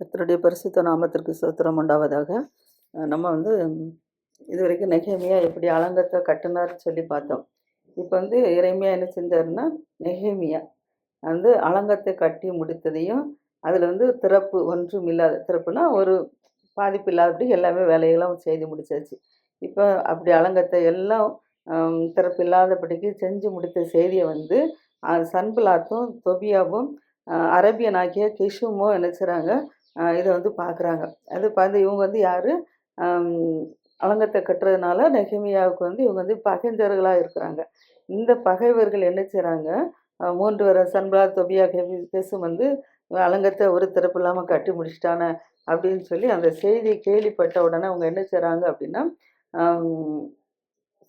கத்தருடைய பரிசுத்த நாமத்திற்கு ஸ்தோத்திரம் உண்டாவதாக. நம்ம வந்து இது இதுவரைக்கும் நெகேமியா எப்படி அலங்கத்தை கட்டினார்னு சொல்லி பார்த்தோம். இப்போ வந்து இறைமையா என்ன செஞ்சாருன்னா நெகேமியா வந்து அலங்கத்தை கட்டி முடித்ததையும் அதில் வந்து திறப்பு ஒன்றும் இல்லாத திறப்புனா ஒரு பாதிப்பு இல்லாதபடி எல்லாமே வேலையெல்லாம் செய்து முடிச்சாச்சு. இப்போ அப்படி அலங்கத்தை எல்லாம் திறப்பு இல்லாதபடிக்கு செஞ்சு முடித்த செய்தியை வந்து சன்பிளாத்தும் தொபியாவும் அஹ், அரபியனாகிய கிஷுமும் என்ன செய்கிறாங்க இதை வந்து பார்க்குறாங்க அது பார்த்து இவங்க வந்து யார்? அலங்கத்தை கட்டுறதுனால நெகிமியாவுக்கு வந்து இவங்க வந்து பகைஞ்சர்களாக இருக்கிறாங்க. இந்த பகைவர்கள் என்ன செய்கிறாங்க மூன்று வர சன்பலா தொபியா கேசும் கெசும் வந்து அலங்கத்தை ஒரு திறப்பு இல்லாமல் கட்டி முடிச்சிட்டானே அப்படின்னு சொல்லி அந்த செய்தி கேள்விப்பட்ட உடனே அவங்க என்ன செய்கிறாங்க அப்படின்னா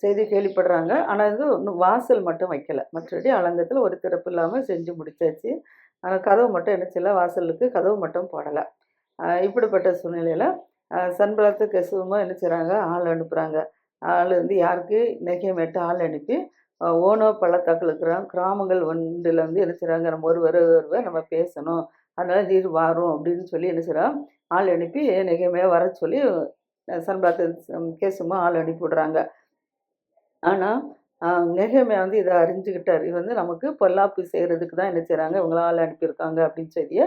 செய்தி கேள்விப்படுறாங்க. ஆனால் வந்து வாசல் மட்டும் வைக்கலை. மற்றபடி அலங்கத்தில் ஒரு திறப்பு இல்லாமல் செஞ்சு முடிச்சாச்சு. ஆனால் கதவு மட்டும் என்ன செய்யல வாசலுக்கு கதவு மட்டும் போடலை. இப்படிப்பட்ட சூழ்நிலையில் சன்பலத்து கெசுவமாக என்ன செய்கிறாங்க ஆள் அனுப்புகிறாங்க ஆள் வந்து யாருக்கு? நெகியமேட்டு ஆள் அனுப்பி ஓனோ பள்ளத்தாக்கில் இருக்கிற கிராமங்கள் ஒன்றில் வந்து என்ன செய்கிறாங்க நம்ம ஒருவர் ஒருவர் நம்ம பேசணும். அதனால் நீர் வரும் அப்படின்னு சொல்லி என்ன செய்கிறோம் ஆள் அனுப்பி நெகியமே வர சொல்லி சன்பலத்து கேசுமா ஆள் அனுப்பி விடுறாங்க. ஆனால் நெகமையா வந்து இதை அறிஞ்சுக்கிட்டார் இது வந்து நமக்கு பொல்லாப்பு செய்கிறதுக்கு தான் என்ன செய்கிறாங்க இவங்கள ஆள் அனுப்பியிருக்காங்க அப்படின்னு சொல்லிய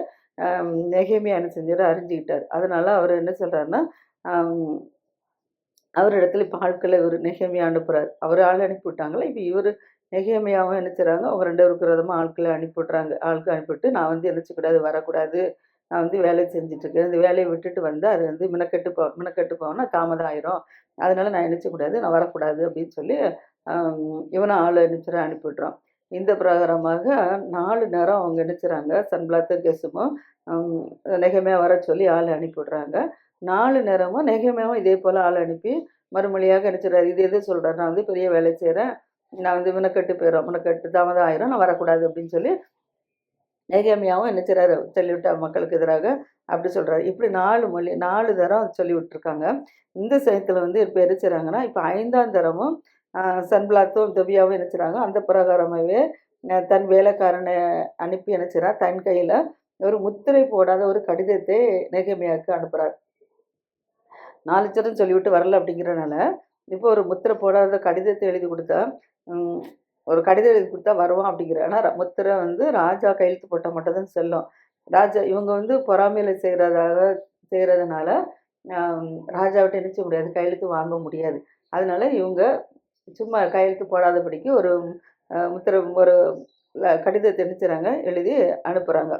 நெகமையா என்ன செஞ்சார்? அறிஞ்சுக்கிட்டார் அதனால் அவர் என்ன சொல்கிறாருன்னா அவர் இடத்துல இப்போ ஆட்களை இவர் நெகமையாக அனுப்புகிறார் அவர் ஆள் அனுப்பி விட்டாங்களே? இப்போ இவர் நெகமையாவும் என்ன செய்கிறாங்க அவங்க ரெண்டு பேருக்கு விரோதமாக ஆட்களை அனுப்பி விட்றாங்க ஆட்கள் அனுப்பிவிட்டு நான் வந்து என்னச்சக்கூடாது வரக்கூடாது நான் வந்து வேலை செஞ்சுட்ருக்கேன் இந்த வேலையை விட்டுட்டு வந்து அது வந்து மினக்கெட்டு போ மினக்கெட்டு போனால் தாமதம் ஆயிரும். அதனால நான் நினச்சக்கூடாது நான் வரக்கூடாது அப்படின்னு சொல்லி இவனை ஆள் அனுப்பிச்சிட அனுப்பிவிட்றான். இந்த பிரகாரமாக நாலு நேரம் அவங்க நினைச்சுறாங்க. சன்பிளாத்தர் கெசுமும் நெகமையாக வர சொல்லி ஆள் அனுப்பிவிட்றாங்க. நாலு நேரமும் நெகமையாகவும் இதே போல் ஆள் அனுப்பி மறுமொழியாக நினச்சிடுறாரு. இது எது சொல்கிறார் நான் வந்து பெரிய வேலை செய்கிறேன் நான் வந்து மினக்கெட்டு போயிடும் மினக்கெட்டு தாமதம் ஆயிரும். நான் வரக்கூடாது அப்படின்னு சொல்லி நெகமையாகவும் என்ன செய்றாரு? சொல்லிவிட்ட மக்களுக்கு எதிராக அப்படி சொல்கிறாரு இப்படி நாலு மொழி நாலு தரம் சொல்லி விட்டுருக்காங்க இந்த சமயத்தில் வந்து இப்போ என்ன இப்போ ஐந்தாம் தரமும் சன்பிளாத்தும் தொபியாவும் என்ன அந்த பிரகாரமாகவே தன் வேலைக்காரனை அனுப்பி என்ன தன் கையில் ஒரு முத்திரை போடாத ஒரு கடிதத்தை நெகேமியாவுக்கு அனுப்புகிறார் நாலு சரம் சொல்லிவிட்டு வரல அப்படிங்கிறனால இப்போ ஒரு முத்திரை போடாத கடிதத்தை எழுதி கொடுத்தா ஒரு கடிதம் எழுதி கொடுத்தா வருவான் அப்படிங்கிற ஆனால் முத்திரை வந்து ராஜா கையெழுத்து போட்டால் மட்டும்தான் செல்லும். ராஜா இவங்க வந்து பொறாமையில் செய்கிறதாக செய்கிறதுனால ராஜாவிட்ட என்ன செய்ய முடியாது. கையெழுத்து வாங்க முடியாது. அதனால இவங்க சும்மா கையெழுத்து போடாதபடிக்கு ஒரு அஹ், ஒரு கடிதத்தை என்ன எழுதி அனுப்புகிறாங்க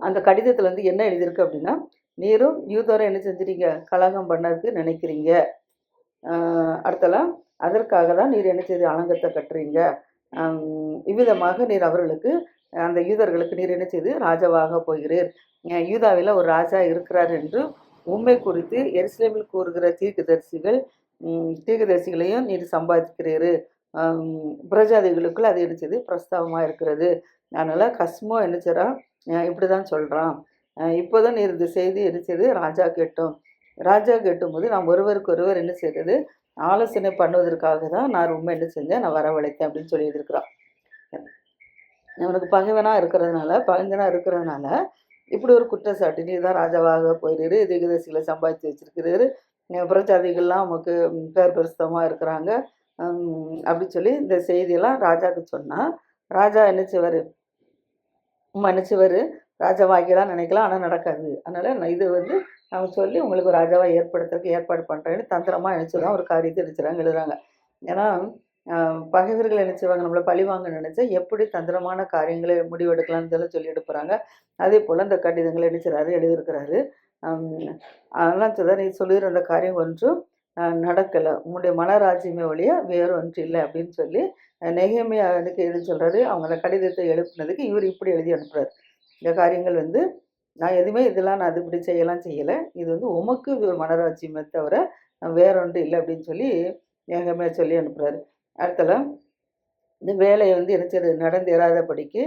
அந்த கடிதத்தில் வந்து என்ன எழுதியிருக்கு அப்படின்னா நீரும் யூதோரை என்ன செஞ்சுறீங்க கலகம் பண்ணதுக்கு நினைக்கிறீங்க. அடுத்தலாம் அதற்காக தான் நீர் என்ன செய்து அலங்கத்தை கட்டுறீங்க. இவ்விதமாக நீர் அவர்களுக்கு அந்த யூதர்களுக்கு நீர் என்ன செய்து ராஜாவாக போகிறீர். யூதாவில் ஒரு ராஜா இருக்கிறார் என்று உண்மை குறித்து எருசலேமில் கூறுகிற தீர்க்கதரிசிகள் தீர்க்கதரிசிகளையும் நீர் சம்பாதிக்கிறீர். பிரஜாதிகளுக்குள்ள அது என்ன பிரஸ்தாபமாக இருக்கிறது. அதனால் கஸ்மோ என்ன இப்படி தான் சொல்கிறான் இப்போதான் நீர் இந்த செய்தி என்ன ராஜா கேட்டோம். ராஜா கேட்டும்போது நாம் ஒருவருக்கு ஒருவர் என்ன செய்கிறது ஆலோசனை பண்ணுவதற்காக தான் நான் ரொம்ப என்ன செஞ்சேன்? நான் வரவழைத்தேன் அப்படின்னு சொல்லியிருக்கிறான் அவனுக்கு பகைவனாக இருக்கிறதுனால பகைஞ்சனாக இருக்கிறதுனால இப்படி ஒரு குற்றச்சாட்டு நீ தான் ராஜாவாக போயிரு திகதசிகளை சம்பாதிச்சு வச்சிருக்கிறாரு. புறஜாதிகள்லாம் நமக்கு பேர் பெருசமாக இருக்கிறாங்க. அப்படின்னு அப்படி சொல்லி இந்த செய்தியெல்லாம் ராஜாவுக்கு சொன்னால் ராஜா என்ன மன்னிச்சவர் மன்னிச்சுவர் ராஜாவாகிலாம் நினைக்கலாம் ஆனால் நடக்காது. அதனால் இது வந்து அவங்க சொல்லி உங்களுக்கு ராஜாவாக ஏற்படுத்துறதுக்கு ஏற்பாடு பண்ணுறேன்னு தந்திரமாக நினச்சிதான் ஒரு காரியத்தை நினச்சிடாங்க எழுதுறாங்க. ஏன்னா பகைவர்கள் என்ன செய்வாங்க? நம்மளை பழி வாங்க நினச்சா எப்படி தந்திரமான காரியங்களை முடிவெடுக்கலாம்னு சொல்லி சொல்லி எடுப்புறாங்க அதே போல் இந்த கடிதங்களை நினைச்சிறாரு எழுதியிருக்கிறாரு. அதெல்லாம் சொல்ல நீ சொல்லுகிற அந்த காரியம் ஒன்றும் நடக்கலை. உன்னுடைய மனராஜ்யமே ஒழிய வேறு ஒன்று இல்லை அப்படின்னு சொல்லி நெகமையானுக்கு எழுதி சொல்கிறாரு அவங்கள கடிதத்தை எழுப்புனதுக்கு இவர் இப்படி எழுதி அனுப்புறாரு. இந்த காரியங்கள் வந்து நான் எதுவுமே இதெல்லாம் நான் அது இப்படி செய்யலாம் செய்யலை. இது வந்து உமக்கு இது ஒரு மனராஜ்யமே தவிர வேறொன்று இல்லை அப்படின்னு சொல்லி நெகமையா சொல்லி அனுப்புகிறாரு அடுத்தல இந்த வேலையை வந்து என்ன செய்யறது? நடந்தேறாதபடிக்கு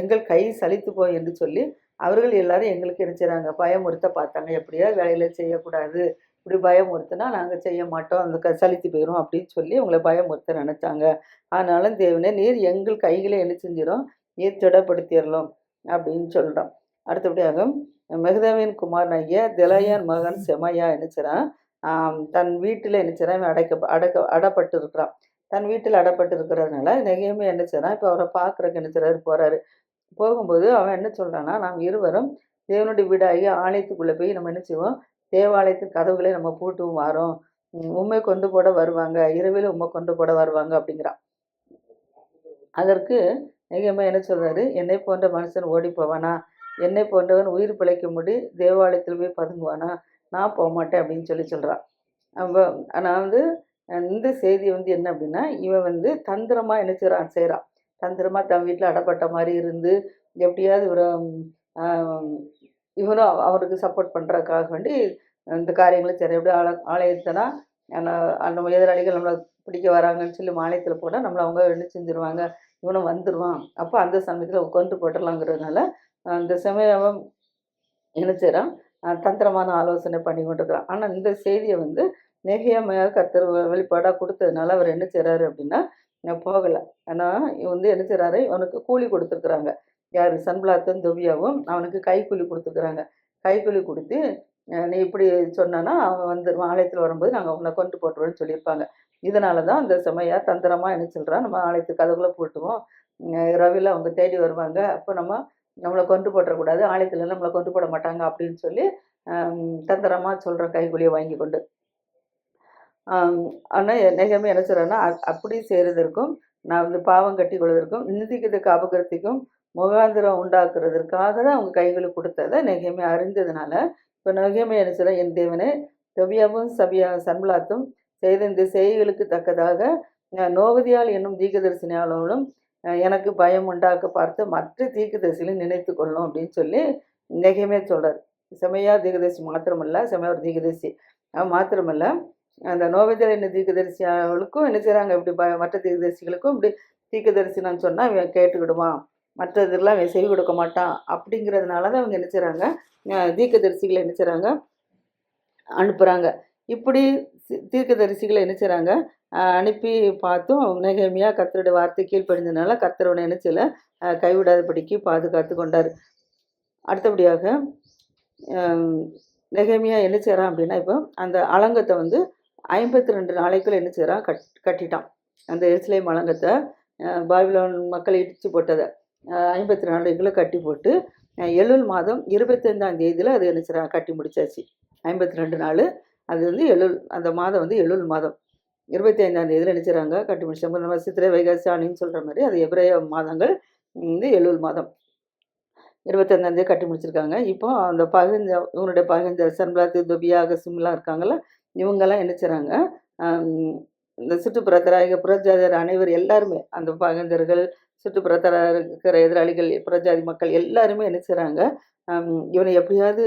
எங்கள் கை சலித்து போய் என்று சொல்லி அவர்கள் எல்லாரும் எங்களுக்கு என்ன செய்கிறாங்க பயமுறுத்த பார்த்தாங்க. எப்படியா வேலையில் செய்யக்கூடாது. இப்படி பயமுறுத்தினா நாங்கள் செய்ய மாட்டோம். அந்த க சலித்து போயிடும் அப்படின்னு சொல்லி உங்களை பயமுறுத்த நினச்சாங்க. ஆனாலும் தேவனே நீர் எங்கள் கைகளை என்ன செஞ்சிடும் நீர் திடப்படுத்திடலாம் அப்படின்னு சொல்கிறோம் அடுத்தபடியாக மெகதாவின் குமாரனாகிய தெலாயான் மகன் செமையா நினைச்சிறான் தன் வீட்டில் நினைச்சிறான் அடைக்க அடக்க அடப்பட்டு இருக்கிறான் தன் வீட்டில் அடப்பட்டு இருக்கிறதுனால நெகையுமே என்ன இப்போ அவரை பார்க்குறக்கு என்ன போகிறாரு போகும்போது அவன் என்ன சொல்கிறான்னா நாம் இருவரும் தேவனுடைய வீடாகி ஆலயத்துக்குள்ளே போய் நம்ம என்ன செய்வோம்? தேவாலயத்தின் கதவுகளை நம்ம பூட்டும் வாரோம் உண்மை கொண்டு போட வருவாங்க. இரவில் உண்மை கொண்டு போட வருவாங்க. அப்படிங்கிறான். அதற்கு நெகேமியா என்ன சொல்கிறாரு என்னை போன்ற மனுஷன் ஓடி போவானா என்னை போன்றவன் உயிர் பிழைக்கும்படி தேவாலயத்தில் போய் பதுங்குவானா? நான் போக மாட்டேன் அப்படின்னு சொல்லி சொல்கிறான் அவன் ஆனால் வந்து இந்த செய்தி வந்து என்ன அப்படின்னா இவன் வந்து தந்திரமாக என்ன செய்கிறான் செய்கிறான் தந்திரமாக தன் வீட்டில் அடப்பட்ட மாதிரி இருந்து எப்படியாவது இவரை இவனும் அவ- அவருக்கு சப்போர்ட் பண்ணுறதுக்காக வேண்டி இந்த காரியங்களை சரி எப்படி ஆல ஆலயத்தைனா அந்த எதிராளிகள் நம்மளை பிடிக்க வராங்கன்னு சொல்லி மாலயத்தில் போனால் நம்மளை அவங்க என்ன செஞ்சிருவாங்க. இவனும் வந்துடுவான் அப்போ அந்த சமயத்தில் உட்காந்து போட்டுடலாங்கிறதுனால அந்த சமயம் என்ன செய்கிறான் தந்திரமான ஆலோசனை பண்ணி கொண்டிருக்கிறான். ஆனால் இந்த செய்தியை வந்து நெகியமையாக கர்த்தர் வெளிப்பாடாக கொடுத்ததுனால அவர் என்ன செய்கிறாரு அப்படின்னா நான் போகலை. ஆனால் இவன் வந்து என்ன செய்கிறாரு அவனுக்கு கூலி கொடுத்துருக்குறாங்க. யார்? சன்பிளாத்தும் துவியாவும் அவனுக்கு கைக்கூலி கொடுத்துருக்குறாங்க. கைக்கூலி கொடுத்து நீ இப்படி சொன்னான்னா அவன் வந்து ஆலயத்தில் வரும்போது நாங்கள் உன்னை கொண்டு போட்டுருவோம்னு சொல்லியிருப்பாங்க. இதனால தான் அந்த செமையா தந்திரமாக என்ன சொல்கிறான் நம்ம ஆலயத்து கதவுகளை போட்டுவோம். ரவியில் அவங்க தேடி வருவாங்க. அப்போ நம்ம நம்மளை கொண்டு போட்டுறக்கூடாது. ஆலயத்தில் நம்மளை கொண்டு போட மாட்டாங்க அப்படின்னு சொல்லி தந்திரமாக சொல்கிற கைக்கூலியை வாங்கி கொண்டு ஆனால் நெகமே என்ன சொல்கிறேன்னா அப்படி செய்கிறதற்கும் நான் வந்து பாவம் கட்டி கொள்வதற்கும் நிந்திக்கிறதுக்கு அபகரத்துக்கும் முகாந்திரம் உண்டாக்குறதற்காக தான் அவங்க கைகளுக்கு கொடுத்ததை நெகமே அறிந்ததுனால இப்போ நெகமே என்ன சொல்ல என் தேவனே தொபியாவும் சபியா சன்மலாத்தும் செய்த இந்த செய்திகளுக்கு தக்கதாக அஹ், நோவதியால் என்னும் தீர்க்கதரிசனியாளர்களும் எனக்கு பயம் உண்டாக்க பார்த்து மற்ற தீர்க்கதரிசிகளை நினைத்து கொள்ளும் அப்படின்னு சொல்லி நெகமே சொல்கிறார் செமையா தீர்க்கதரிசி மாத்திரமல்ல செமையா ஒரு தீர்க்கதரிசி. மாத்திரமல்ல அந்த நோவதியால் என்ன தீர்க்கதரிசி அவளுக்கும் என்ன செய்கிறாங்க இப்படி ப மற்ற தீர்க்கதரிசிகளுக்கும் இப்படி தீர்க்கதரிசி நான் சொன்னால் இவன் கேட்டுக்கிடுவான் மற்றதெல்லாம் இவன் செவி கொடுக்க மாட்டான். அப்படிங்கிறதுனால தான் அவங்க என்ன செய்கிறாங்க தீர்க்கதரிசிகளை என்ன செய்கிறாங்க அனுப்புகிறாங்க இப்படி தீர்க்கதரிசிகளை என்ன செய்கிறாங்க அனுப்பி பார்த்தும் நெகேமியா கர்த்தருடைய வார்த்தை கீழ்ப்படிஞ்சதுனால கர்த்தரோட என்ன கைவிடாதபடிக்கு பாதுகாத்து கொண்டார். அடுத்தபடியாக நெகமையாக என்ன செய்கிறான் அப்படின்னா இப்போ அந்த அலங்கத்தை வந்து ஐம்பத்தி ரெண்டு நாளைக்குள்ளே என்ன செய்கிறான் கட் கட்டிட்டான் அந்த எருசலேம் மலங்கத்தை பாபிலோன் மக்களை இடித்து போட்டதை ஐம்பத்தி நாளைக்குள்ளே கட்டி போட்டு எழுள் மாதம் இருபத்தைந்தாம் தேதியில் அது என்ன செய்கிறான் கட்டி முடிச்சாச்சு. ஐம்பத்தி ரெண்டு நாள் அது வந்து எழுள் அந்த மாதம் வந்து எழுள் மாதம். இருபத்தி ஐந்தாம் தேதியில் என்ன செய்கிறாங்க கட்டி முடிச்சாங்க. நம்ம சித்திரை வைகாசி ஆனின்னு சொல்கிற மாதிரி அது எப்ரைய மாதங்கள் வந்து எழுள் மாதம். இருபத்தஞ்சாந்தேதி கட்டி முடிச்சிருக்காங்க. இப்போ அந்த பகிர்ந்த இவனுடைய பகிர்ந்த சன்பிளாத்து துபியாக சிம்லாம் இருக்காங்கல்ல இவங்கெல்லாம் என்ன செய்கிறாங்க இந்த சுற்றுப்புறத்தராக புறஜாதியர் அனைவர் எல்லாருமே அந்த பகிர்ந்தர்கள் சுற்றுப்புறத்தர இருக்கிற எதிராளிகள் புறஜாதி மக்கள் எல்லாருமே என்ன செய்கிறாங்க இவனை எப்படியாவது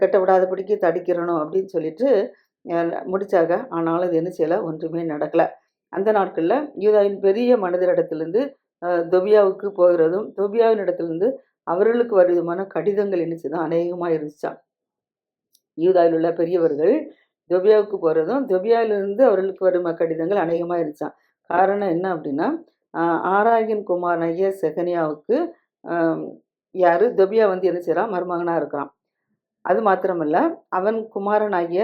கெட்ட விடாதபடிக்கு தடுக்கிறணும் அப்படின்னு சொல்லிட்டு முடிச்சாங்க. ஆனாலும் இது என்ன செய்யலை ஒன்றுமே நடக்கலை. அந்த நாட்களில் யூதாவின் பெரிய மனிதரிடத்துலேருந்து தொபியாவுக்கு போகிறதும் தொபியாவின் இடத்துலேருந்து அவர்களுக்கு வருமான கடிதங்கள் என்னச்சு தான் அநேகமாக இருந்துச்சான் யூதாவில் உள்ள பெரியவர்கள் தொபியாவுக்கு போகிறதும் தொபியாவிலிருந்து அவர்களுக்கு வரும் கடிதங்கள் அநேகமாக இருந்துச்சான் காரணம் என்ன அப்படின்னா ஆராயன் குமார் ஐயர் செகனியாவுக்கு யார் யாரு? தொபியா வந்து என்ன செய்கிறான் மருமகனாக இருக்கிறான். அது மாத்திரமல்ல அவன் குமாரனாகிய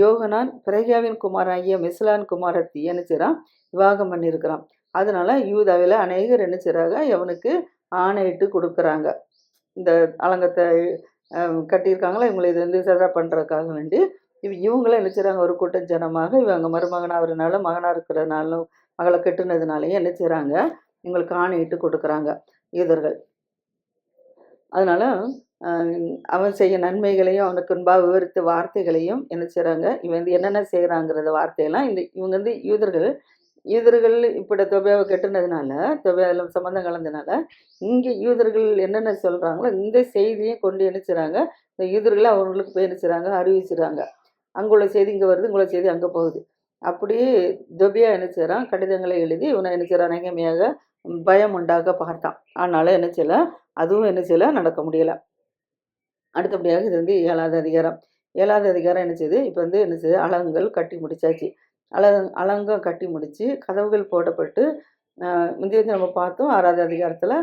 யோகனான் பிரகியாவின் குமாரனாகிய மிஸ்லான் குமாரத்தி என்ன செய்கிறான் விவாகம் பண்ணியிருக்கிறான். அதனால் யூதாவில் அநேகர் என்ன செய்கிறாங்க அவனுக்கு ஆணையிட்டு கொடுக்குறாங்க. இந்த அலங்கத்தை கட்டியிருக்காங்களா? இவங்களை இது வந்து சதா பண்ணுறதுக்காக வேண்டி இவ இவங்களும் என்ன செய்கிறாங்க ஒரு கூட்டம் ஜனமாக இவங்க மருமகனாகிறதுனால மகனாக இருக்கிறதுனாலும் மகளை கெட்டுனதுனாலையும் என்ன செய்கிறாங்க இவங்களுக்கு ஆணையிட்டு கொடுக்குறாங்க யூதர்கள். அதனால் அவன் செய்ய நன்மைகளையும் அவனுக்கு முன்பாக விவரித்த வார்த்தைகளையும் என்ன செய்கிறாங்க இவன் வந்து என்னென்ன செய்கிறாங்கிறத வார்த்தையெல்லாம் இந்த இவங்க வந்து யூதர்கள் யூதர்கள் இப்படி தொபையாவை கெட்டுனதுனால தொபையாவில் சம்மந்தம் கலந்ததுனால இங்கே யூதர்கள் என்னென்ன சொல்கிறாங்களோ இந்த செய்தியை கொண்டு என்ன இந்த யூதர்களை அவங்களுக்கு போய் என்ன செய்கிறாங்க அங்குள்ள செய்தி இங்கே வருது இங்குள்ள செய்தி அங்கே போகுது. அப்படியே தொபியா என்ன செய்கிறான் கடிதங்களை எழுதி இவனை என்ன செய்கிறான் நகைமையாக பயம் உண்டாக பார்த்தான். ஆனாலும் என்ன செய்யலை? அதுவும் என்ன செய்யலை? நடக்க முடியலை. அடுத்தபடியாக இது வந்து ஏழாவது அதிகாரம். ஏழாவது அதிகாரம் என்ன செய்யுது இப்போ வந்து என்ன செய்யுது அலங்கள் கட்டி முடிச்சாச்சு. அலங் அலங்கம் கட்டி முடித்து கதவுகள் போடப்பட்டு முந்தைய நம்ம பார்த்தோம் ஆறாவது அதிகாரத்தில்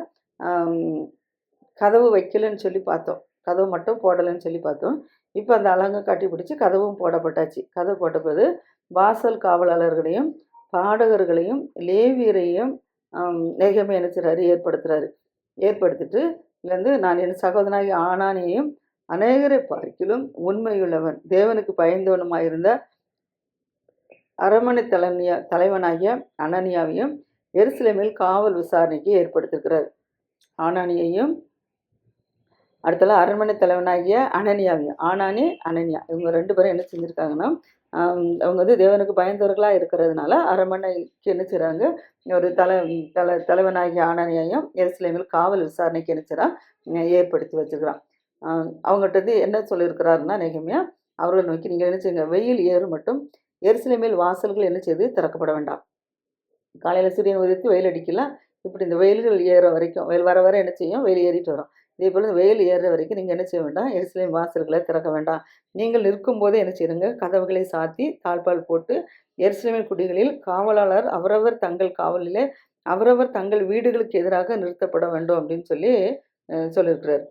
கதவு வைக்கலன்னு சொல்லி பார்த்தோம். கதவு மட்டும் போடலைன்னு சொல்லி பார்த்தோம். இப்போ அந்த அலங்கம் கட்டி பிடிச்சி கதவும் போடப்பட்டாச்சு. கதவு போட்டபோது வாசல் காவலாளர்களையும் பாடகர்களையும் லேவியரையும் நெகமே என்ன ஏற்படுத்துகிறாரு ஏற்படுத்துறாரு. ஏற்படுத்திட்டு இதுலேருந்து நான் என் சகோதரனாகி ஆனானியையும் அநேகரை பார்க்கிலும் உண்மையுள்ளவன் தேவனுக்கு பயந்தவனுமாயிருந்த அரமனை தலைமையா தலைவனாகிய அனனியாவையும் எருசலேமில் காவல் விசாரணைக்கு ஏற்படுத்திருக்கிறார். ஆனானியையும் அடுத்தல அரண்மனை தலைவனாகிய அனனியாவையும் ஆனானி அனன்யா. இவங்க ரெண்டு பேரும் என்ன செஞ்சுருக்காங்கன்னா அவங்க வந்து தேவனுக்கு பயந்தவர்களாக இருக்கிறதுனால அரண்மனைக்கு என்ன செய்கிறாங்க ஒரு தலை தலை தலைவனாகிய ஆனனியையும் எருசலேமில் காவல் விசாரணைக்கு என்ன செய்றான், ஏற்படுத்தி வச்சுருக்கிறான் அவங்ககிட்ட வந்து என்ன சொல்லியிருக்கிறாருன்னா நெகமியா அவர்கள் நோக்கி நீங்கள் என்ன செய்யுங்க வெயில் ஏறும் மட்டும் எருசலேமில் வாசல்கள் என்ன செய்து திறக்கப்பட வேண்டாம். காலையில் சூரியன் உதித்து வெயில் அடிக்கலாம் இப்படி இந்த வெயில்கள் ஏற வரைக்கும் வெயில் வர வர என்ன செய்யும் வெயில் ஏறிட்டு வரும். இதே போல் வெயில் ஏறுற வரைக்கும் நீங்கள் என்ன செய்ய வேண்டாம் எருசலேம் வாசல்களை திறக்க வேண்டாம். நீங்கள் நிற்கும் போதே என்ன செய்யுங்க கதவுகளை சாத்தி தாழ்பால் போட்டு எருசலேமின் குடிகளில் காவலாளர் அவரவர் தங்கள் காவலிலே அவரவர் தங்கள் வீடுகளுக்கு எதிராக நிறுத்தப்பட வேண்டும் அப்படின்னு சொல்லி சொல்லியிருக்கிறார்.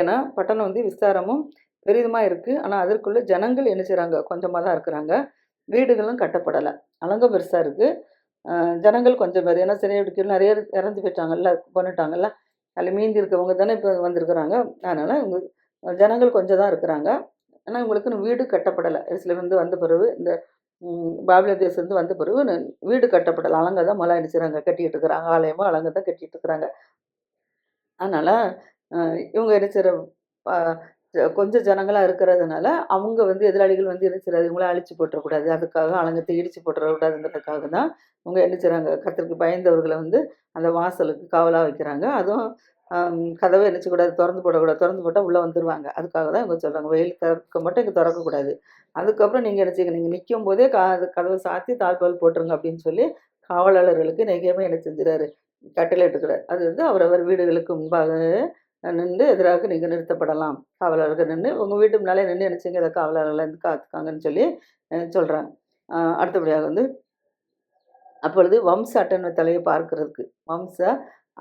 ஏன்னா பட்டணம் வந்து விஸ்தாரமும் பெரிதுமாக இருக்குது ஆனால் அதற்குள்ளே ஜனங்கள் என்ன செய்கிறாங்க கொஞ்சமாக தான் இருக்கிறாங்க. வீடுகளும் கட்டப்படலை. அலங்கம் பெருசாக இருக்குது ஜனங்கள் கொஞ்சம் பேர். ஏன்னா சிறையை நிறைய இறந்து போயிட்டாங்கல்ல கொண்டுட்டாங்கல்ல. அதில் மீந்தி இருக்கவங்க தானே இப்போ வந்திருக்கிறாங்க. அதனால் இவங்க ஜனங்கள் கொஞ்சம் தான் இருக்கிறாங்க. ஆனால் இவங்களுக்குன்னு வீடு கட்டப்படலை. இருந்து வந்த பிறகு இந்த ம், வந்த பிறகு வீடு கட்டப்படலை. அலங்க தான் மழை அடிச்சுறாங்க. கட்டிகிட்டு இருக்கிறாங்க. ஆலயமும் அலங்க தான் கட்டிகிட்டு இருக்கிறாங்க. அதனால் இவங்க என்ன செய்கிற கொஞ்சம் ஜனங்களாக இருக்கிறதுனால அவங்க வந்து எதிராளிகள் வந்து என்ன செய்யறது? இவங்கள அழிச்சு போட்டுறக்கூடாது. அதுக்காக அலங்கத்தை இடிச்சு போட்டுறக்கூடாதுங்கிறதுக்காக தான் இவங்க என்ன செய்கிறாங்க கத்திற்கு பயந்தவர்களை வந்து அந்த வாசலுக்கு காவலாக வைக்கிறாங்க. அதுவும் கதவை என்ன திறந்து போடக்கூடாது. திறந்து போட்டால் உள்ளே வந்துடுவாங்க அதுக்காக தான் இவங்க சொல்கிறாங்க வெயில் திறக்க மட்டும் இங்கே திறக்கக்கூடாது. அதுக்கப்புறம் நீங்கள் என்ன செய்யுங்க? நீங்கள் நிற்கும் போதே கா கதவை சாத்தி தாழ்பால் போட்டுருங்க அப்படின்னு சொல்லி காவலாளர்களுக்கு நெகையமே என்ன செஞ்சுறாரு கட்டளை எடுக்கிறார் அது வந்து அவரவர் வீடுகளுக்கு முன்பாக நின்று எதிராக நீங்கள் நிறுத்தப்படலாம். காவலர்கள் நின்று உங்கள் வீட்டு முன்னாலே நின்று நினச்சிங்க செய்யுங்க? இதை காவலர்களை இருந்து காத்துக்காங்கன்னு சொல்லி சொல்கிறாங்க அடுத்தபடியாக வந்து அப்பொழுது வம்ச அட்டவணை தலையை பார்க்கறதுக்கு. வம்ச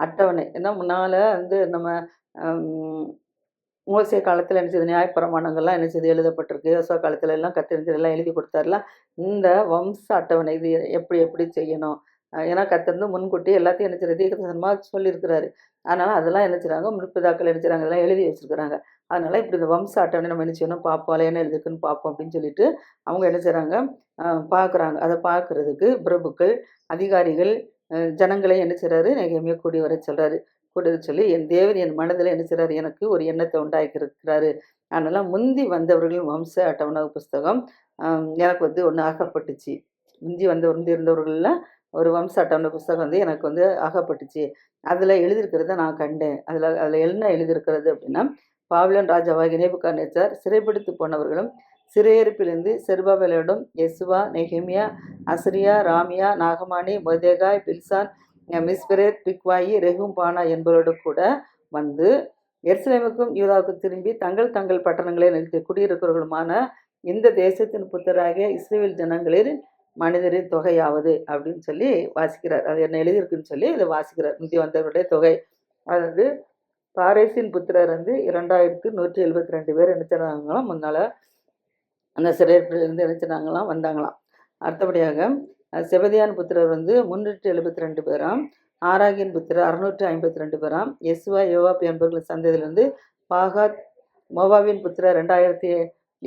அட்டவணை. ஏன்னா முன்னால் வந்து நம்ம மோசிய காலத்தில் என்ன செய்யுது நியாயப்பிரமாணங்கள்லாம் என்ன செய்து எழுதப்பட்டிருக்கு. யோசா காலத்துல எல்லாம் கத்திரிஞ்சு எல்லாம் எழுதி கொடுத்தாருல. இந்த வம்ச அட்டவணை இது எப்படி எப்படி செய்யணும்? ஏன்னா கத்திருந்து முன்கூட்டி எல்லாத்தையும் என்ன செய்யறது சொல்லியிருக்கிறாரு. அதனால் அதெல்லாம் என்ன செய்கிறாங்க முற்பிதாக்கள் என்ன செய்கிறாங்க அதெல்லாம் எழுதி வச்சிருக்கிறாங்க. அதனால் இப்படி இந்த வம்ச அட்டவணை நம்ம என்ன செய்யணும் பார்ப்போம் என்ன எழுதுக்குன்னு பார்ப்போம் அப்படின்னு சொல்லிட்டு அவங்க என்ன செய்கிறாங்க பார்க்குறாங்க. அதை பார்க்குறதுக்கு பிரபுக்கள் அதிகாரிகள் ஜனங்களை என்ன செய்கிறாரு நெகமையாக கூடி வர சொல்கிறாரு கூடி வர சொல்லி என் தேவன் என் மனதில் என்ன செய்கிறாரு எனக்கு ஒரு எண்ணத்தை உண்டாக்கியிருக்கிறாரு. அதனால் முந்தி வந்தவர்களின் வம்ச அட்டவணை புஸ்தகம் எனக்கு வந்து ஒன்று ஆகப்பட்டுச்சு முந்தி வந்த வந்து இருந்தவர்களில் ஒரு வம்ச புஸ்தகம் வந்து எனக்கு வந்து ஆகப்பட்டுச்சு. அதில் எழுதியிருக்கிறத நான் கண்டேன். அதில் அதில் என்ன எழுதியிருக்கிறது அப்படின்னா பாவிலன் ராஜாவாகிய நேச்சார் சிறைப்பிடித்து போனவர்களும் சிறையிருப்பிலிருந்து செருபாபேலோடும் யெசுவா நெஹிமியா அஸ்ரியா ராமியா நாகமானி Mordecai Bilshan Mispereth Bigvai Rehum Baanah என்பவரோடு கூட வந்து எருசலேமுக்கும் யூதாவுக்கும் திரும்பி தங்கள் தங்கள் பட்டணங்களை நிறுத்தி குடியிருக்கிறவர்களுமான இந்த தேசத்தின் புத்தராகிய இஸ்ரேல் ஜனங்களில் மனிதரின் தொகையாவது அப்படின்னு சொல்லி வாசிக்கிறார். அது என்ன எழுதியிருக்குன்னு சொல்லி இதை வாசிக்கிறார். முந்தி வந்தவருடைய தொகை. அதாவது பாரேசின் புத்திரர் வந்து இரண்டாயிரத்து நூற்றி எழுபத்தி ரெண்டு பேர் நினைச்சிருந்தாங்களாம் முன்னால் அந்த சிறையிலிருந்து நினைச்சினாங்களாம் வந்தாங்களாம். அடுத்தபடியாக செபதியான் புத்திரர் வந்து முன்னூற்றி எழுபத்தி ரெண்டு பேராம். ஆராகின் புத்திரர் அறுநூற்றி ஐம்பத்தி ரெண்டு பேராம். எஸ்வா யோவாப் என்பவர்கள் சந்ததியிலிருந்து பாகாத் மோவாவின் புத்திரர் ரெண்டாயிரத்தி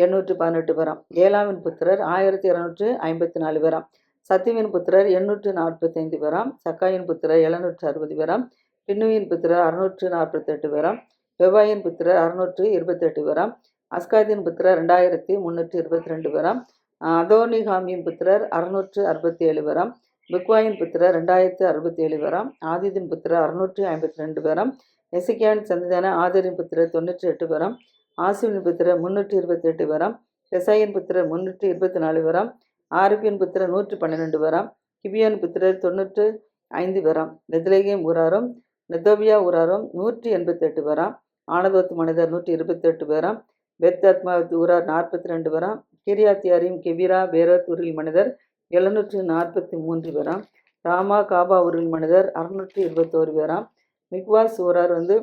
எண்ணூற்றி பதினெட்டு பேராம். ஏழாவின் புத்திரர் ஆயிரத்தி இரநூற்றி ஐம்பத்தி நாலு பேராம். சத்துவின் புத்திரர் எண்ணூற்று நாற்பத்தைந்து பேராம். சக்காயின் புத்திரர் எழுநூற்று அறுபது பேராம். பின்னுவின் புத்திரர் அறுநூற்று நாற்பத்தெட்டு பேராம். வெவாயின் புத்திரர் அறுநூற்று இருபத்தெட்டு பேராம். அஸ்காதின் புத்திரர் ரெண்டாயிரத்தி முந்நூற்றி இருபத்தி ரெண்டு பேராம் அதோனிகாமியின் புத்திரர் அறுநூற்று அறுபத்தி ஏழு பேராம். பிக்வாயின் புத்திரர் ரெண்டாயிரத்து அறுபத்தி ஏழு பேராம். ஆதிதின் புத்திரர் அறுநூற்று ஐம்பத்தி ரெண்டு பேராம். எசிக்கியாவின் சந்ததியான ஆதரின் புத்திரர் தொண்ணூற்றி எட்டு பேராம். ஆசிவின் புத்திர முன்னூற்றி இருபத்தி எட்டு வரம் பெசாயின் புத்திரர் முன்னூற்றி இருபத்தி நாலு வரம் ஆரோக்கியன் புத்திரர் நூற்றி பன்னிரெண்டு வரம் கிபியான் புத்திரர் தொண்ணூற்று ஐந்து வரம் நெத்லேகியம் ஊராரும் நெதோபியா ஊராரும் நூற்றி எண்பத்தெட்டு வரம் ஆனதோத்து மனிதர் நூற்றி இருபத்தெட்டு வரம் பெத் அத்மாவத் ஊரார் நாற்பத்தி ரெண்டு வரம் கிரியாத்தியாரியும் கெவிரா பேரத் ஊரில் மனிதர் எழுநூற்று நாற்பத்தி மூன்று வரம் ராமா காபா ஊரில் மனிதர் அறுநூற்றி இருபத்தோரு வரம் மிக்வாஸ் ஊரார் வந்து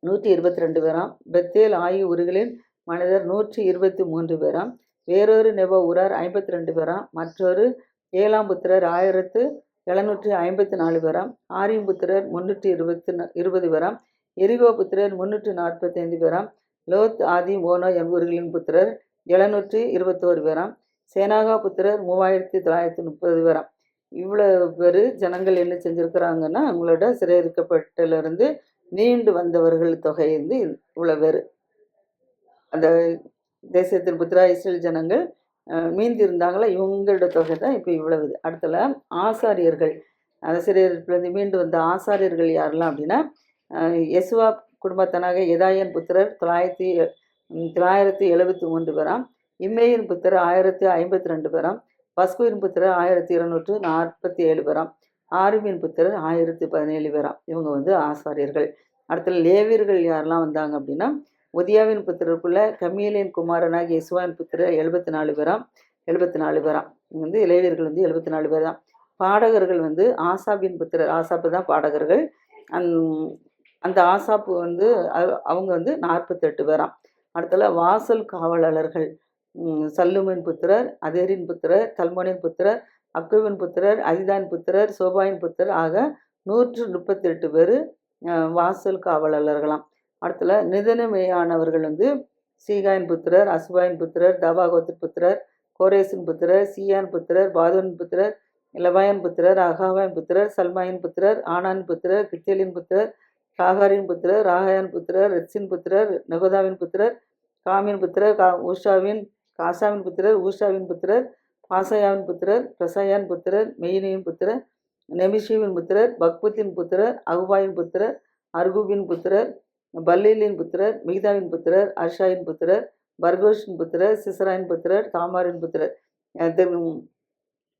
நூற்றி இருபத்தி ரெண்டு பேராம். பெத்தேல் ஆயு உருகளின் மனிதர் நூற்றி இருபத்தி மூன்று பேராம். வேறொரு நெப உரார் ஐம்பத்தி ரெண்டு பேராம். மற்றொரு ஏழாம் புத்திரர் ஆயிரத்து எழுநூற்றி ஐம்பத்தி நாலு பேராம். ஆரியம் புத்திரர் முன்னூற்றி இருபத்தி ந- இருபது பேராம். எரிகோ புத்திரர் முன்னூற்றி நாற்பத்தைந்து பேராம். லோத் ஆதி மோனோ என்பவர்களின் புத்திரர் எழுநூற்றி இருபத்தோரு பேராம். சேனாகா புத்திரர் மூவாயிரத்தி தொள்ளாயிரத்தி முப்பது பேராம். இவ்வளோ பேர் ஜனங்கள் என்ன செஞ்சுருக்கிறாங்கன்னா அவங்களோட சிறையிருக்கப்பட்டிலிருந்து மீண்டு வந்தவர்கள் தொகை வந்து இவ்வளோ பேர். அந்த தேசத்தின் புத்திரா இஸ்ரேல் ஜனங்கள் மீந்தி இருந்தாங்களா? இவங்களோட தொகை தான் இப்போ இவ்வளவு. இது. அடுத்தல ஆசாரியர்கள் அந்த மீண்டு வந்த ஆசாரியர்கள் யாரெல்லாம் அப்படின்னா அஹ், யெசுவா குடும்பத்தனாக எதாயன் புத்திரர் தொள்ளாயிரத்தி தொள்ளாயிரத்தி எழுபத்தி மூன்று பேராம். இம்மேயின் புத்திரர் ஆயிரத்தி ஐம்பத்தி ரெண்டு பேராம். பஸ்குவின் புத்திரர் ஆயிரத்தி இருநூற்று நாற்பத்தி ஏழு பேராம். ஆருமின் புத்திரர் ஆயிரத்தி பதினேழு பேராம் இவங்க வந்து ஆசாரியர்கள். அடுத்த லேவியர்கள் யாரெல்லாம் வந்தாங்க அப்படின்னா உதியாவின் புத்திரருக்குள்ள கமியலின் குமாரனாக இசுவாவின் புத்திரர் எழுபத்தி நாலு பேராம் எழுபத்தி நாலு பேராம் இங்கே வந்து இளையவர்கள் வந்து எழுபத்தி நாலு பேர் தான் பாடகர்கள் வந்து ஆசாபின் புத்திரர் ஆசாப்பு தான் பாடகர்கள். அந் அந்த ஆசாப்பு வந்து அவங்க வந்து நாற்பத்தெட்டு பேராம் அடுத்தல வாசல் காவலாளர்கள் சல்லுமின் புத்திரர் அதேரின் புத்திரர் தல்மோனின் புத்திரர் அக்குவின் புத்திரர் அதிதான் புத்திரர் சோபாயின் புத்திரர் ஆக நூற்று முப்பத்தெட்டு பேர் வாசல் காவலர்களாம் அடுத்துல நிதனமேயானவர்கள் வந்து சீகாயின் புத்திரர் அசுபாயின் புத்திரர் தபாகோத்தின் புத்திரர் கோரேசின் புத்திரர் சீயான் புத்திரர் பாதுவின் புத்திரர் லபாயன் புத்திரர் அகாவாயின் புத்திரர் சல்மாயின் புத்திரர் ஆனான் புத்திரர் கித்தேலின் புத்திரர் காகாரின் புத்திரர் ராகாயன் புத்திரர் ரெட்சின் புத்திரர் நெகோதாவின் புத்திரர் காமின் புத்திரர் கா ஊஷாவின் காசாவின் புத்திரர் ஊஷாவின் புத்திரர் பாசையாவின் புத்திரர் பிரசாயான் புத்திரர் மெயினியின் புத்திரர் நெமிஷிவின் புத்திரர் பக்பத்தின் புத்திரர் அகுபாயின் புத்திரர் அர்குபின் புத்திரர் பல்லீலின் புத்திரர் மிகிதாவின் புத்திரர் அர்ஷாயின் புத்திரர் பர்கோஷின் புத்திரர் சிசராயின் புத்திரர் தாமாரின் புத்திரர் அஹ் தெர்-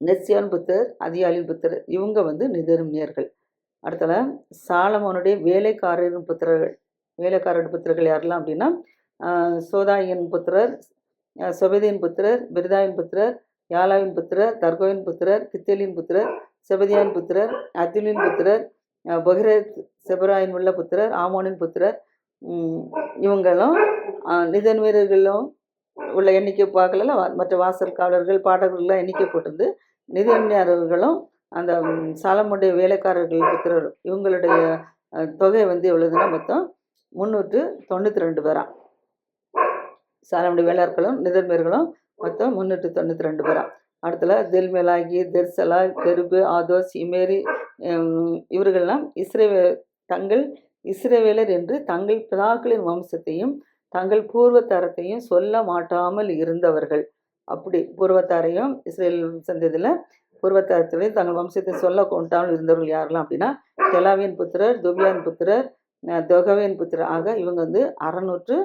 நெஸ்யான் புத்திரர் அதியாலின் புத்திரர். இவங்க வந்து நிதர்மியர்கள். அடுத்தல சாலமோனுடைய வேலைக்காரரின் புத்திரர்கள். வேலைக்காரர் புத்திரர்கள் யாரெல்லாம் அப்படின்னா சோதாயின் புத்திரர் அஹ் சொபதியின் புத்திரர் பிரிதாயின் புத்திரர் யாலாவின் புத்திரர் தர்கோவின் புத்திரர் கித்தேலின் புத்திரர் செபதியான் புத்திரர் அத்துலின் புத்திரர் பகிரத் செபராயின் உள்ள புத்திரர் ஆமோனின் புத்திரர் இவங்களும் நிதன் வீரர்களும் உள்ள எண்ணிக்கை பார்க்கல மற்ற வாசல் காவலர்கள் பாடகர்கள்லாம் எண்ணிக்கை போட்டிருந்து நிதியமையாளர்களும் அந்த சாலமுடைய வேலைக்காரர்கள் புத்திரர் இவங்களுடைய தொகை வந்து எவ்வளவுன்னா மொத்தம் முந்நூற்று தொண்ணூற்றி ரெண்டு பேராம் சாலமுடைய வேலையாட்களும் நிதர்மேர்களும் மொத்தம் முந்நூற்றி தொண்ணூற்றி ரெண்டு பேரா. அடுத்தல தில்மெலாகி தெர்சலா கெருபு ஆதோஸ் இமேரி இவர்கள்லாம் இஸ்ரேவே தங்கள் இஸ்ரேவேலர் என்று தங்கள் பிதாக்களின் வம்சத்தையும் தங்கள் பூர்வத்தாரத்தையும் சொல்ல மாட்டாமல் இருந்தவர்கள். அப்படி பூர்வத்தாரையும் இஸ்ரேல் சந்ததியில் பூர்வத்தாரத்திலையும் தங்கள் வம்சத்தை சொல்ல கொண்டாமல் இருந்தவர்கள் யாரெல்லாம் அப்படின்னா தெலாவியன் புத்திரர் துபியான் புத்திரர் தொகவியன் புத்திரர். ஆக இவங்க வந்து அறநூற்று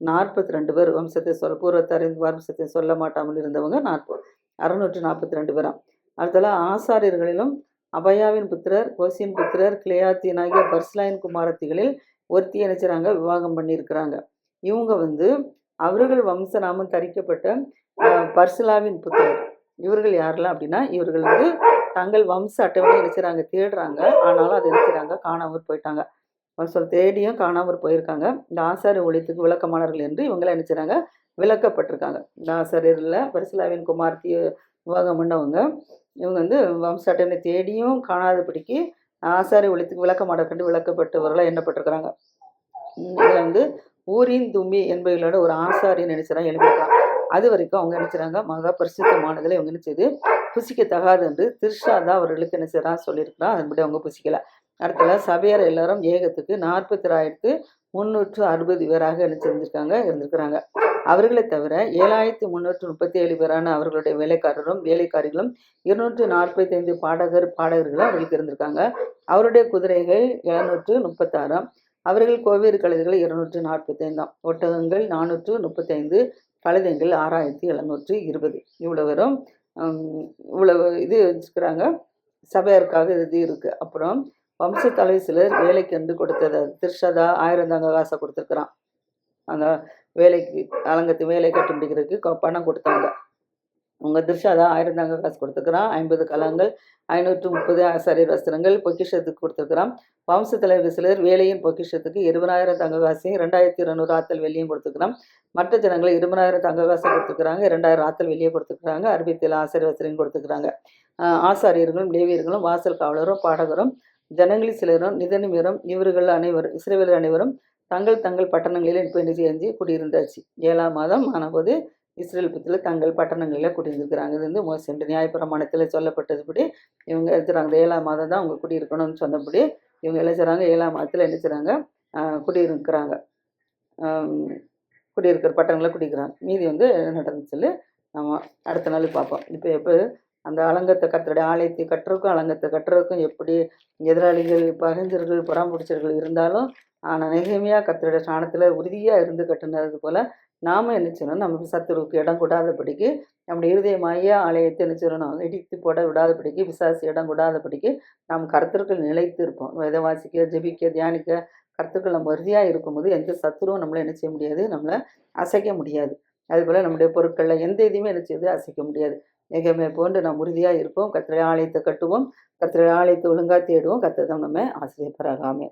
நாற்பத்தி ரெண்டு பேர் வம்சத்தை சொல்ல பூர்வத்தாரின் வம்சத்தை சொல்ல மாட்டாமல் இருந்தவங்க நாற்பது அறுநூற்றி நாற்பத்தி ரெண்டு பேராம் அடுத்தல ஆசாரியர்களிலும் அபயாவின் புத்திரர் கோசின் புத்திரர் கிளியாத்தின் ஆகிய பர்ஸ்லாயின் குமாரத்திகளில் ஒருத்தி நினைச்சாங்க விவாகம் பண்ணியிருக்கிறாங்க. இவங்க வந்து அவர்கள் வம்ச நாமம் தரிக்கப்பட்ட அஹ், பர்சிலாவின் புத்திரர். இவர்கள் யாரெல்லாம் அப்படின்னா இவர்கள் வந்து தங்கள் வம்ச அட்டவணை நினைச்சாங்க தேடுறாங்க. ஆனாலும் அதை நினைச்சாங்க காணாமல் போயிட்டாங்க. சொல் தேடியும் காணாமல் போயிருக்காங்க. இந்த ஆசாரிய ஒழித்துக்கு விளக்கமானவர்கள் என்று இவங்களை நினைச்சாங்க விளக்கப்பட்டிருக்காங்க. இந்த ஆசாரியரில் பரிசுலாவின் குமார்த்தியை விவாகம் பண்ணவங்க இவங்க வந்து வம்சாட்டனை தேடியும் காணாதபடிக்கு ஆசாரி ஒழித்துக்கு விளக்கமாட கண்டு விளக்கப்பட்டவர்களாக எண்ணப்பட்டிருக்கிறாங்க. இதில் வந்து ஊரின் தும்பி என்பவர்களோட ஒரு ஆசாரின்னு நினைச்சாங்க எழுப்பியிருக்காங்க அது வரைக்கும் அவங்க நினைச்சிறாங்க மகா பரிசுத்தமானதில் இவங்க நினைச்சது புசிக்கத்தகாது என்று தான் அவர்களுக்கு என்ன சொல்லியிருக்கிறான் அதன்படி அவங்க புசிக்கலை. அடுத்தல சபையார் எல்லாரும் ஏகத்துக்கு நாற்பத்தி ஆயிரத்து முந்நூற்று அறுபது பேராக என்ன செஞ்சிருக்காங்க இருந்திருக்கிறாங்க. அவர்களை தவிர ஏழாயிரத்தி முந்நூற்று முப்பத்தி ஏழு பேரான அவர்களுடைய வேலைக்காரரும் வேலைக்காரிகளும் இருநூற்று நாற்பத்தைந்து பாடகர் பாடகர்களும் அவர்களுக்கு இருந்திருக்காங்க. அவருடைய குதிரைகள் எழுநூற்று முப்பத்தாறாம் அவர்கள் கோவேறு கழுதைகள் இருநூற்று நாற்பத்தைந்தாம் ஒட்டகங்கள் நானூற்று முப்பத்தைந்து கழுதைகள் ஆறாயிரத்தி எழுநூற்று இருபது. இவ்வளோ வரும் இவ்வளவு இது வச்சுக்கிறாங்க. சபையாருக்காக இது இருக்குது அப்புறம் வம்சத்தலை சிலர் வேலைக்கு வந்து கொடுத்தது திருஷதா ஆயிரம் தங்க காசை கொடுத்துருக்குறான். அந்த வேலைக்கு அலங்கத்து வேலை கட்டி முடிக்கிறதுக்கு பணம் கொடுத்தாங்க. உங்கள் திருஷாதா ஆயிரம் தங்க காசு கொடுத்துருக்குறான். ஐம்பது கலங்கள் ஐநூற்று முப்பது சரீர் வஸ்திரங்கள் பொக்கிஷத்துக்கு கொடுத்துருக்குறான். வம்ச தலைவர் சிலர் வேலையின் பொக்கிஷத்துக்கு இருபதாயிரம் தங்க காசையும் ரெண்டாயிரத்தி இருநூறு ஆத்தல் வெளியும் கொடுத்துருக்குறான். மற்ற ஜனங்களை இருபதாயிரம் தங்க காசை கொடுத்துருக்குறாங்க இரண்டாயிரம் ஆத்தல் கொடுத்துருக்குறாங்க. கொடுத்துக்கிறாங்க அறுபத்தேழு ஆசாரியர் வஸ்திரம் கொடுத்துருக்குறாங்க ஆசாரியர்களும் லேவியர்களும் வாசல் காவலரும் பாடகரும் ஜனங்களில் சிலரும் நிதனிமரும் இவர்கள் அனைவரும் இஸ்ரேலர் அனைவரும் தங்கள் தங்கள் பட்டணங்களில் இப்போ என்ன செஞ்சு குடியிருந்தாச்சு. ஏழாம் மாதம் ஆனபோது இஸ்ரேல் புத்தில் தங்கள் பட்டணங்களில் குடியிருந்துக்கிறாங்க இது வந்து மோசம் நியாயப்பிரமாணத்தில் சொல்லப்பட்டதுபடி இவங்க இருக்கிறாங்க ஏழாம் மாதம் தான் அவங்க குடியிருக்கணும்னு சொன்னபடி இவங்க என்ன செய்கிறாங்க ஏழாம் மாதத்தில் என்ன செய்கிறாங்க குடியிருக்கிறாங்க. குடியிருக்கிற பட்டணங்களில் குடிக்கிறாங்க. மீதி வந்து நடந்து சொல்லி நம்ம அடுத்த நாள் பார்ப்போம். இப்போ எப்போ அந்த அலங்கத்தை கத்தருடைய ஆலயத்தை கட்டுறதுக்கும் அலங்கத்தை கட்டுறதுக்கும் எப்படி எதிராளிகள் பகைஞர்கள் புறாம்பிடிச்சர்கள் இருந்தாலும் ஆனால் நெகமையாக கத்தருடைய ஸ்தானத்தில் உறுதியாக இருந்து கட்டுனது போல் நாம் என்ன செய்யணும்? நம்ம சத்துருவுக்கு இடம் கூடாதபடிக்கு நம்முடைய இருதயமாகிய ஆலயத்தை என்ன செய்யணும்? இடித்து போட விடாதபடிக்கு விசாசி இடம் கூடாதபடிக்கு நாம் கருத்திற்குள் நிலைத்து இருப்போம். வேத வாசிக்க ஜெபிக்க தியானிக்க கருத்துக்கள் நம்ம உறுதியாக இருக்கும்போது எந்த சத்துருவும் நம்மளை என்ன செய்ய முடியாது? நம்மளை அசைக்க முடியாது. அதுபோல் நம்முடைய பொருட்களில் எந்த இதுவுமே என்ன செய்யுது? அசைக்க முடியாது. எங்கேயுமே போன்று நாம் உறுதியாக இருப்போம். கத்திரை ஆலயத்தை கட்டுவோம். கத்திரை ஆலயத்தை ஒழுங்காக தேடுவோம். கத்திரம் நம்ம ஆசிரியப்பராகாமே